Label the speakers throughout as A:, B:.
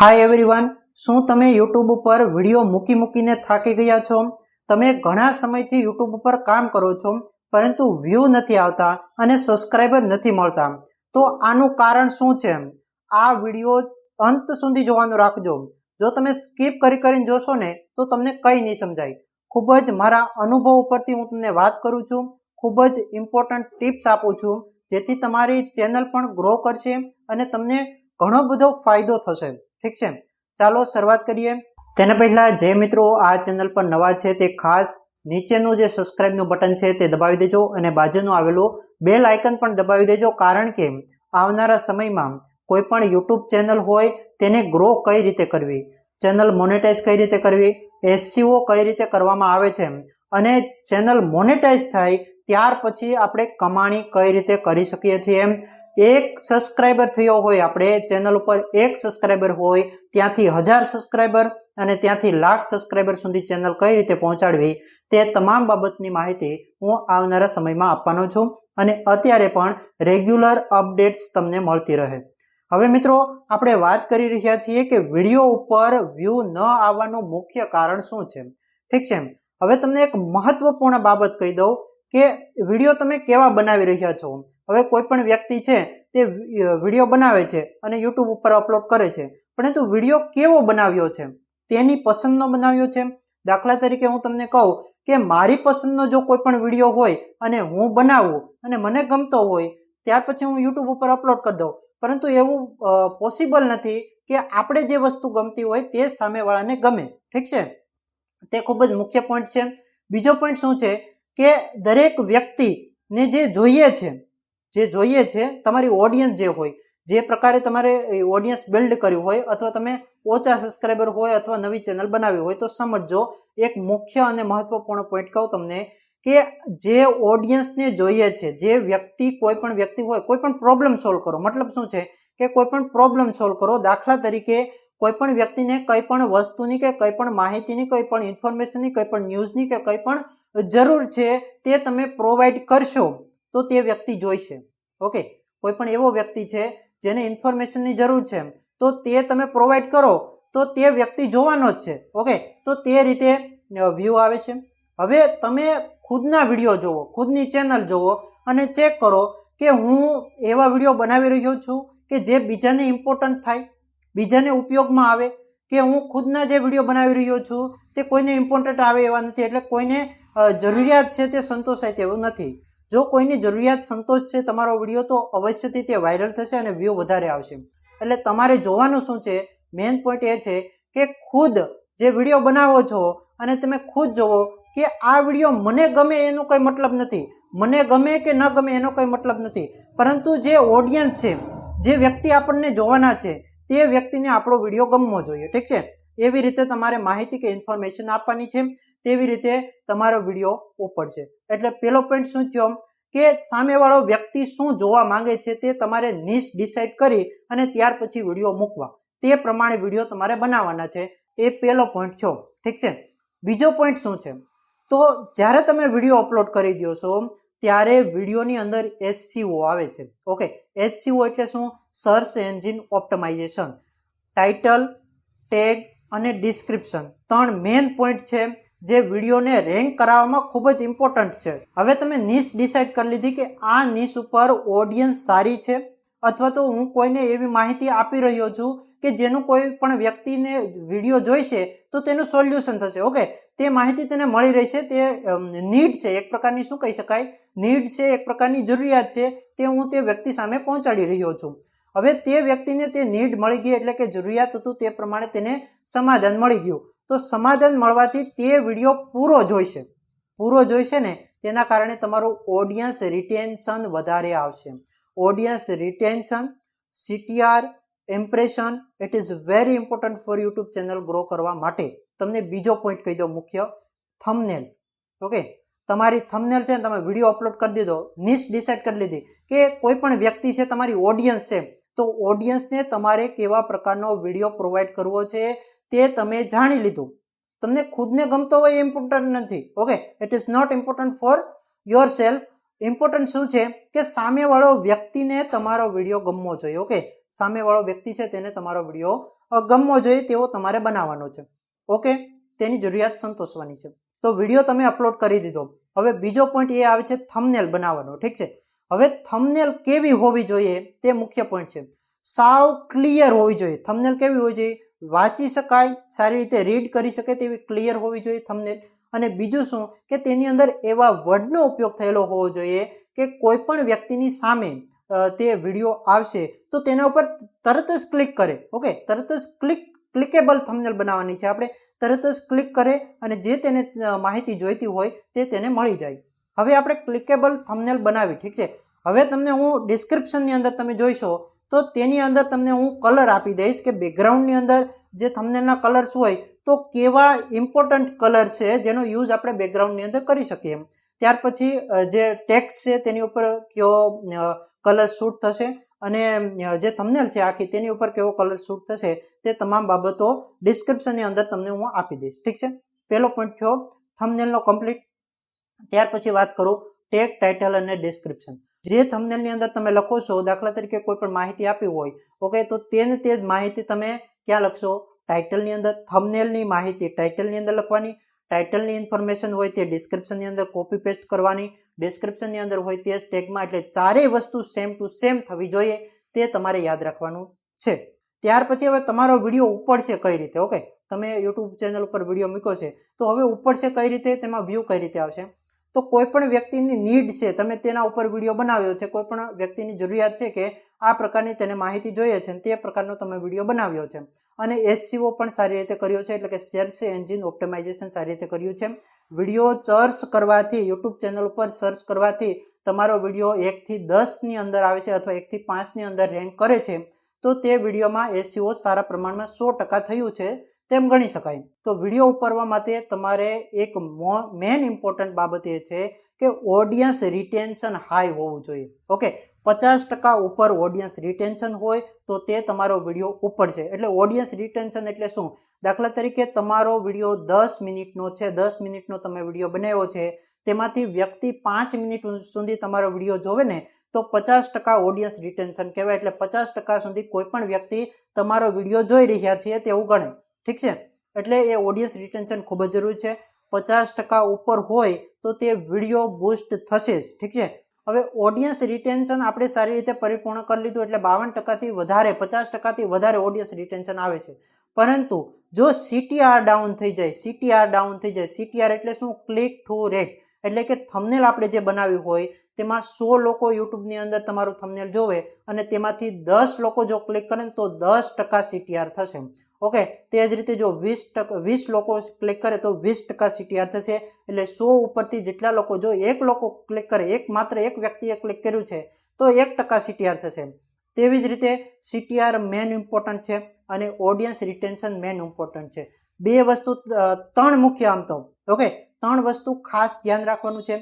A: Hi everyone શું તમે YouTube ઉપર વીડિયો મૂકી મૂકીને થાકી ગયા છો? તમે ઘણા સમયથી યુટ્યુબ ઉપર કામ કરો છો, પરંતુ વ્યૂ નથી આવતા અને સબસ્ક્રાઈબર નથી મળતા. તો આનું કારણ શું છે? આ વીડિયો અંત સુધી જોવાનું રાખજો. જો તમે સ્કીપ કરી કરીને જોશો ને, તો તમને કંઈ નહીં સમજાય. ખૂબ જ મારા અનુભવ ઉપરથી હું તમને વાત કરું છું. ખૂબ જ ઇમ્પોર્ટન્ટ ટિપ્સ આપું છું, જેથી તમારી ચેનલ પણ ગ્રો કરશે અને તમને ઘણો બધો ફાયદો થશે. ઠીક છે? ચાલો શરૂઆત કરીએ. તેના પહેલા જે મિત્રો આ ચેનલ પર નવા છે તે ખાસ નીચેનું જે સબસ્ક્રાઇબનું બટન છે તે દબાવી દેજો અને બાજુનું આવેલું બેલ આઇકન પણ દબાવી દેજો કારણ કે આવનારા સમયમાં કોઈ પણ યુટ્યુબ ચેનલ હોય તેને ગ્રો કઈ રીતે કરવી ચેનલ મોનેટાઇઝ કઈ રીતે કરવી એસસીઓ કઈ રીતે કરવામાં આવે છે અને ચેનલ મોનેટાઇઝ થાય ત્યાર પછી આપણે કમાણી કઈ રીતે કરી શકીએ છીએ? એક સબસ્ક્રાઈબર થયો હોય, આપણે ચેનલ ઉપર એક સબસ્ક્રાઈબર હોય, ત્યાંથી હજાર સબસ્ક્રાઈબર અને ત્યાંથી લાખ સબસ્ક્રાઈબર સુધી ચેનલ કઈ રીતે પહોંચાડવી તે તમામ બાબતની માહિતી હું આવનારા સમયમાં આપવાનો છું અને અત્યારે પણ રેગ્યુલર અપડેટ્સ તમને મળતી રહે. હવે મિત્રો, આપણે વાત કરી રહ્યા છીએ કે વીડિયો ઉપર વ્યૂ ન આવવાનું મુખ્ય કારણ શું છે? ઠીક છે હવે તમને એક મહત્વપૂર્ણ બાબત કહી દઉં કે વીડિયો તમે કેવા બનાવી રહ્યા છો? હવે કોઈ પણ વ્યક્તિ છે તે વીડિયો બનાવે છે અને યુટ્યુબ ઉપર અપલોડ કરે છે. પરંતુ વીડિયો કેવો બનાવ્યો છે? તેની પસંદનો બનાવ્યો છે? દાખલા તરીકે હું તમને કહું કે મારી પસંદનો જો કોઈ પણ વીડિયો હોય અને હું બનાવું અને મને ગમતો હોય, ત્યાર પછી હું યુટ્યુબ ઉપર અપલોડ કરી દઉં. પરંતુ એવું પોસિબલ નથી કે આપણે જે વસ્તુ ગમતી હોય તે સામેવાળાને ગમે. ઠીક છે? તે ખૂબ જ મુખ્ય પોઈન્ટ છે. બીજો પોઈન્ટ શું છે? કે દરેક વ્યક્તિને જે જોઈએ છે, જે જોઈએ છે, તમારી ઓડિયન્સ જે હોય, જે પ્રકારે તમારે ઓડિયન્સ બિલ્ડ કર્યું હોય અથવા તમે ઓછા સબસ્ક્રાઈબર હોય અથવા નવી ચેનલ બનાવી હોય, તો સમજો એક મુખ્ય અને મહત્વપૂર્ણ પોઈન્ટ કહું તમને કે જે ઓડિયન્સને જોઈએ છે, જે વ્યક્તિ, કોઈ પણ વ્યક્તિ હોય, કોઈ પણ પ્રોબ્લેમ સોલ્વ કરો. મતલબ શું છે? કે કોઈ પણ પ્રોબ્લેમ સોલ્વ કરો. દાખલા તરીકે કોઈ પણ વ્યક્તિને કંઈ પણ વસ્તુની કે કંઈ પણ માહિતીની કંઈ પણ ઇન્ફોર્મેશનની કંઈ પણ ન્યૂઝની કે કંઈ પણ જરૂર છે તે તમે પ્રોવાઈડ કરશો, તો તે વ્યક્તિ જોઈશે. ઓકે? કોઈ પણ એવો વ્યક્તિ છે જેને ઇન્ફોર્મેશનની જરૂર છે, તો તે તમે પ્રોવાઈડ કરો, તો તે વ્યક્તિ જોવાનો જ છે. ઓકે? તો તે રીતે વ્યૂ આવે છે. હવે તમે ખુદના વીડિયો જુઓ ખુદની ચેનલ જુઓ અને ચેક કરો કે હું એવા વીડિયો બનાવી રહ્યો છું કે જે બીજાને ઇમ્પોર્ટન્ટ થાય. બીજાને ઉપયોગમાં આવે કે હું ખુદના જે વીડિયો બનાવી રહ્યો છું તે કોઈને ઇમ્પોર્ટન્ટ આવે એવા નથી. એટલે કોઈને જરૂરિયાત છે તે સંતોષાય તેવું નથી. જો કોઈની જરૂરિયાત સંતોષ છે તમારો વીડિયો તો અવશ્યથી તે વાયરલ થશે અને વ્યૂ વધારે આવશે. એટલે તમારે જોવાનું શું છે? મેઇન પોઈન્ટ એ છે કે ખુદ જે વીડિયો બનાવો છો અને તમે ખુદ જોવો કે આ વીડિયો મને ગમે એનો કંઈ મતલબ નથી. મને ગમે કે ન ગમે એનો કંઈ મતલબ નથી. પરંતુ જે ઓડિયન્સ છે, જે વ્યક્તિ આપણને જોવાના છે તે વ્યક્તિને આપણો વીડિયો ગમવો જોઈએ, ઠીક છે? એવી રીતે તમારે માહિતી કે ઇન્ફોર્મેશન આપવાની છે, તેવી રીતે તમારો વીડિયો ઉપડશે એટલે પેલો પોઈન્ટ શું થયો? કે સામેવાળો વ્યક્તિ શું જોવા માંગે છે તે તમારે નિશ ડિસાઈડ કરી અને ત્યાર પછી વીડિયો મૂકવા. તે પ્રમાણે વીડિયો તમારે બનાવવાના છે. એ પહેલો પોઈન્ટ થયો, ઠીક છે? બીજો પોઈન્ટ શું છે? તો જ્યારે તમે વીડિયો અપલોડ કરી દો છો ત્યારે વિડીયોની અંદર એસસીઓ આવે છે. ઓકે એસસીઓ એટલે શું? Search engine optimization title tag અને ડિસ્ક્રિપ્શન ત્રણ મેઇન પોઈન્ટ છે જે વિડીયોને રેન્ક કરાવવામાં ખૂબ જ ઇમ્પોર્ટન્ટ છે. હવે તમે નિશ ડિસાઇડ કરી લીધી કે આ નિશ ઉપર ઓડિયન્સ સારી છે અથવા તો હું કોઈને એવી માહિતી આપી રહ્યો છું કે જેનું કોઈ પણ વ્યક્તિને વીડિયો જોઈશે, તો તેનું સોલ્યુશન થશે, ઓકે? તે માહિતી તેને મળી રહેશે, તે નીડ છે, એક પ્રકારની શું કહી શકાય? નીડ છે, એક પ્રકારની જરૂરિયાત છે, તે હું તે વ્યક્તિ સામે પહોંચાડી રહ્યો છું. હવે તે વ્યક્તિને તે નીડ મળી ગઈ એટલે કે જરૂરિયાત હતું તે પ્રમાણે તેને સમાધાન મળી ગયું. તો સમાધાન મળવાથી તે વીડિયો પૂરો જોઈશે. પૂરો જોઈશે ને, તેના કારણે તમારું ઓડિયન્સ રિટેન્શન વધારે આવશે. Audience retention CTR impression it is very important for YouTube channel grow કરવા માટે. તમને બીજો પોઈન્ટ કહી દો મુખ્ય થમનેલ ઓકે તમારી થમનેલ છે તમે વીડિયો અપલોડ કરી દીધો નિશ ડિસાઇડ કરી લીધી કે કોઈ પણ વ્યક્તિ છે, તમારી ઓડિયન્સ છે, તો ઓડિયન્સને તમારે કેવા પ્રકારનો વીડિયો પ્રોવાઈડ કરવો છે તે તમે જાણી લીધું. તમને ખુદને ગમતો હોય એ ઇમ્પોર્ટન્ટ નથી. Okay it is not important for yourself important શું છે? કે સામેવાળો વ્યક્તિને તમારો વીડિયો ગમવો જોઈએ ઓકે સામેવાળો વ્યક્તિ છે તેને તમારો વીડિયો ગમવો જોઈએ, તેવો તમારે બનાવવાનો છે ઓકે તેની જરૂરિયાત સંતોષવાની છે. તો વીડિયો તમે અપલોડ કરી દીધો. હવે બીજો પોઈન્ટ એ આવે છે થમનેલ બનાવવાનો, ઠીક છે? હવે થમનેલ કેવી હોવી જોઈએ? તે મુખ્ય પોઈન્ટ છે. સાવ ક્લિયર હોવી જોઈએ. થમનેલ કેવી હોવી જોઈએ? વાંચી શકાય, સારી રીતે રીડ કરી શકે તેવી ક્લિયર હોવી જોઈએ થંબનેલ અને બીજું શું? કે તેની અંદર એવા વર્ડનો ઉપયોગ થયેલો હોવો જોઈએ કે કોઈ પણ વ્યક્તિની સામે તે વીડિયો આવશે, તો તેના ઉપર તરત જ ક્લિક કરે, ઓકે? તરત જ ક્લિક, ક્લિકેબલ થંબનેલ બનાવવાની છે આપણે. તરત જ ક્લિક કરે અને જે તેને માહિતી જોઈતી હોય તે તેને મળી જાય. હવે આપણે ક્લિકેબલ થંબનેલ બનાવી, ઠીક છે? હવે તમને હું ડિસ્ક્રિપ્શનની અંદર તમે જોઈશો, તો તેની અંદર તમને હું કલર આપી દઈશ કે બેકગ્રાઉન્ડની અંદર જે થંબનેલના કલર્સ હોય તો કેવા ઇમ્પોર્ટન્ટ કલર છે જેનો યુઝ આપણે બેકગ્રાઉન્ડની અંદર કરી શકીએ ત્યાર પછી જે ટેક્સ છે તેની ઉપર કયો કલર શૂટ થશે અને જે થંબનેલ છે આખી તેની ઉપર કેવો કલર શૂટ થશે તે તમામ બાબતો ડિસ્ક્રિપ્શનની અંદર તમને હું આપી દઈશ. ઠીક છે? પહેલો પોઈન્ટ થયો થંબનેલનો કમ્પ્લીટ ત્યાર પછી વાત કરું ટેગ ટાઇટલ અને ડિસ્ક્રિપ્શન જે થંબનેલની અંદર તમે લખો છો, દાખલા તરીકે કોઈ પણ માહિતી આપી હોય ઓકે તો તેને તે જ માહિતી તમે ક્યાં લખશો? ટાઇટલની અંદર થમનેલની માહિતી ટાઇટલની અંદર લખવાની ટાઇટલની ઇન્ફોર્મેશન હોય તે ડિસ્ક્રિપ્શનની અંદર કોપી પેસ્ટ કરવાની ડિસ્ક્રિપ્શનની અંદર હોય તે ટેગમાં એટલે ચારેય વસ્તુ સેમ ટુ સેમ થવી જોઈએ તે તમારે યાદ રાખવાનું છે. ત્યાર પછી હવે તમારો વીડિયો ઉપડશે કઈ રીતે? ઓકે? તમે યુટ્યુબ ચેનલ ઉપર વીડિયો મૂક્યો છે, તો હવે ઉપડશે કઈ રીતે? તેમાં વ્યૂ કઈ રીતે આવશે? તો કોઈ પણ વ્યક્તિની નીડ છે, તમે તેના ઉપર વીડિયો બનાવ્યો છે, કોઈ પણ વ્યક્તિની જરૂરિયાત છે કે આ પ્રકારની તેને માહિતી જોઈએ છે તે પ્રકારનો તમે વીડિયો બનાવ્યો છે. અને એસસીઓ પણ સારી રીતે કર્યો છે, એટલે કે સર્ચ એન્જિન ઓપ્ટિમાઇઝેશન સારી રીતે કર્યું છે. વીડિયો સર્ચ કરવાથી, યુટ્યુબ ચેનલ ઉપર સર્ચ કરવાથી તમારો વીડિયો એકથી દસની અંદર આવે છે અથવા એકથી પાંચની અંદર રેન્ક કરે છે, તો તે વિડીયોમાં એસસીઓ સારા પ્રમાણમાં સો ટકા થયું છે. તેમ ગણી શકાય. તો વીડિયો ઉપાડવા માટે તમારે એક મેન ઇમ્પોર્ટન્ટ બાબત એ છે કે ઓડિયન્સ રિટેન્શન હાઈ હોવું જોઈએ. ઓકે પચાસ ટકા ઉપર ઓડિયન્સ રિટેન્શન હોય તો તે તમારો વીડિયો ઉપડશે. એટલે ઓડિયન્સ રિટેન્શન એટલે શું? દાખલા તરીકે તમારો વીડિયો દસ મિનિટનો છે, દસ મિનિટનો તમે વીડિયો બનાવ્યો છે, તેમાંથી વ્યક્તિ પાંચ મિનિટ સુધી તમારો વીડિયો જોવે ને, તો પચાસ ટકા ઓડિયન્સ રિટેન્શન કહેવાય. એટલે પચાસ ટકા સુધી કોઈ પણ વ્યક્તિ તમારો વીડિયો જોઈ રહ્યા છે તેવું ગણે. ઠીક છે? એટલે એ ઓડિયન્સ રિટેન્શન ખૂબ જ જરૂરી છે. પચાસ ટકા ઉપર હોય તો તે વીડિયો બૂસ્ટ થશે જ, ઠીક છે? હવે ઓડિયન્સ રિટેન્શન આપણે સારી રીતે પરિપૂર્ણ કરી લીધું એટલે બાવન ટકાથી વધારે, પચાસ ટકાથી વધારે ઓડિયન્સ રિટેન્શન આવે છે. પરંતુ જો સીટીઆર ડાઉન થઈ જાય સીટીઆર ડાઉન થઈ જાય સીટીઆર એટલે શું? ક્લિક ટુ રેટ એટલે કે થંબનેલ આપણે જે બનાવ્યું હોય, તેમાં સો લોકો યુટ્યુબની અંદર તમારું થંબનેલ જોવે અને તેમાંથી દસ લોકો જો ક્લિક કરે તો દસ ટકા સીટીઆર થશે. ઓકે, તે જ રીતે જો વીસ ટકા, વીસ લોકો ક્લિક કરે તો વીસ ટકા સીટીઆર થશે. એટલે સો ઉપરથી જેટલા લોકો, જો એક લોકો ક્લિક કરે, એક માત્ર એક વ્યક્તિએ ક્લિક કર્યું છે, તો એક ટકા સીટીઆર થશે. તેવી જ રીતે સીટીઆર મેન ઇમ્પોર્ટન્ટ છે અને ઓડિયન્સ રિટેન્શન મેન ઇમ્પોર્ટન્ટ છે. બે વસ્તુ ત્રણ મુખ્ય આમ તો. ઓકે, ત્રણ વસ્તુ ખાસ ધ્યાન રાખવાનું છે.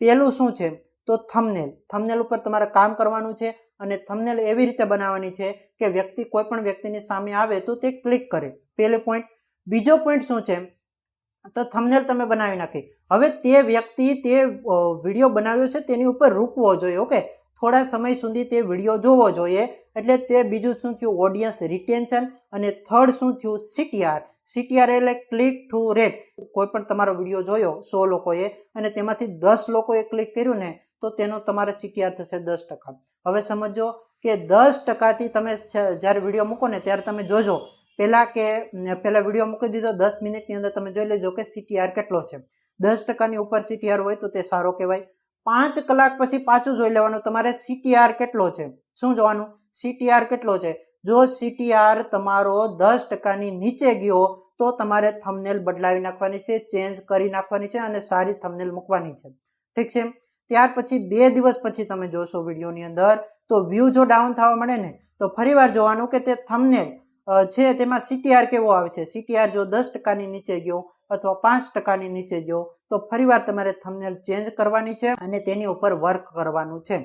A: પહેલું શું છે? તો થમનેલ થમનેલ ઉપર તમારે કામ કરવાનું છે. અને થંબનેલ એવી રીતે બનાવવાની છે કે વ્યક્તિ કોઈ પણ વ્યક્તિની સામે આવે તો તે ક્લિક કરે. પહેલો પોઈન્ટ બીજો પોઈન્ટ શું છે? તો થમનેલ તમે બનાવી નાખી. હવે તે વ્યક્તિ તે વીડિયો બનાવ્યો છે તેની ઉપર રૂકવો જોઈએ ઓકે થોડા સમય સુધી તે વીડિયો જોવો જોઈએ, એટલે તે બીજું શું થયું? ઓડિયન્સ રિટેન્શન અને થર્ડ શું થયું? સીટીઆર સીટીઆર એટલે ક્લિક ટુ રેટ કોઈ પણ તમારો વીડિયો જોયો, સો લોકોએ, અને તેમાંથી દસ લોકોએ ક્લિક કર્યું ને, તો તેનો તમારે સીટીઆર થશે દસ ટકા. હવે સમજો કે દસ ટકાથી તમે જ્યારે વીડિયો મૂકો ને, ત્યારે તમે જોજો. પહેલાં કે પહેલાં વીડિયો મૂકી દીધો, દસ મિનિટની અંદર તમે જોઈ લેજો કે સીટીઆર કેટલો છે. દસ ટકાની ઉપર સીટીઆર હોય તો તે સારો કહેવાય. પાંચ કલાક પછી પાછું જોઈ લેવાનું. તમારે સીટીઆર કેટલો છે? શું જોવાનું? સીટીઆર કેટલો છે? જો સીટીઆર તમારો દસ ટકાની નીચે ગયો, તો તમારે થમનેલ બદલાવી નાખવાની છે ચેન્જ કરી નાખવાની છે અને સારી થમનેલ મૂકવાની છે. ઠીક છે? ત્યાર પછી બે દિવસ પછી તમે જોશો વિડીયોની અંદર, તો વ્યૂ જો ડાઉન થવા મળે ને, તો ફરીવાર જોવાનું કે તે થંબનેલ છે તેમાં સીટીઆર કેવો આવે છે? સીટીઆર જો દસ ટકાની નીચે ગયો અથવા પાંચ ટકાની નીચે ગયો, તો ફરીવાર તમારે થંબનેલ ચેન્જ કરવાની છે અને તેની ઉપર વર્ક કરવાનું છે.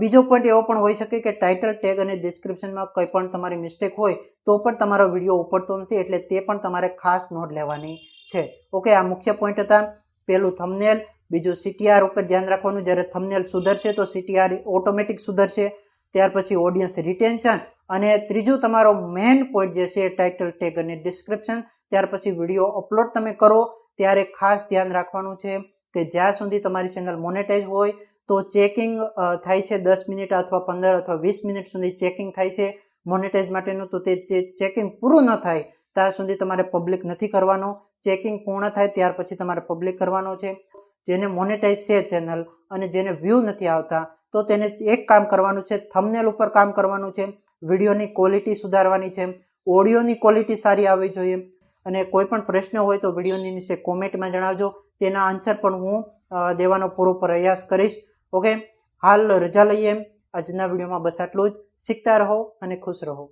A: બીજો પોઈન્ટ એવો પણ હોઈ શકે કે ટાઇટલ ટેગ અને ડિસ્ક્રિપ્શનમાં કંઈ પણ તમારી મિસ્ટેક હોય, તો પણ તમારો વીડિયો ઉપડતો નથી, એટલે તે પણ તમારે ખાસ નોંધ લેવાની છે. ઓકે આ મુખ્ય પોઈન્ટ હતા. પહેલું થંબનેલ બીજું સીટીઆર ઉપર ધ્યાન રાખવાનું. જ્યારે થંબનેલ સુધરશે, તો સીટીઆર ઓટોમેટિક સુધરશે. ત્યાર પછી ઓડિયન્સ રિટેન્શન અને ત્રીજું તમારો મેઇન પોઈન્ટ જે છે એ ટાઇટલ ટેગ અને ડિસ્ક્રિપ્શન ત્યાર પછી વીડિયો અપલોડ તમે કરો. ત્યારે ખાસ ધ્યાન રાખવાનું છે કે જ્યાં સુધી તમારી ચેનલ મોનેટાઈઝ હોય, તો ચેકિંગ થાય છે દસ મિનિટ અથવા પંદર અથવા વીસ મિનિટ સુધી ચેકિંગ થાય છે મોનેટાઈઝ માટેનું. તો તે ચેકિંગ પૂરું ન થાય, ત્યાં સુધી તમારે પબ્લિક નથી કરવાનું. ચેકિંગ પૂર્ણ થાય, ત્યાર પછી તમારે પબ્લિક કરવાનો છે. જેને મોનેટાઈઝ છે ચેનલ અને જેને વ્યૂ નથી આવતા, તો તેને એક કામ કરવાનું છે થમનેલ ઉપર કામ કરવાનું છે. વિડીયોની ક્વોલિટી સુધારવાની છે ઓડિયોની ક્વોલિટી સારી આવવી જોઈએ અને કોઈ પણ પ્રશ્ન હોય તો વિડીયોની નીચે કોમેન્ટમાં જણાવજો. તેના આન્સર પણ હું દેવાનો પૂરો પ્રયાસ કરીશ. ઓકે હાલ રજા લઈએ. આજના વિડીયોમાં બસ આટલું જ. શીખતા રહો અને ખુશ રહો.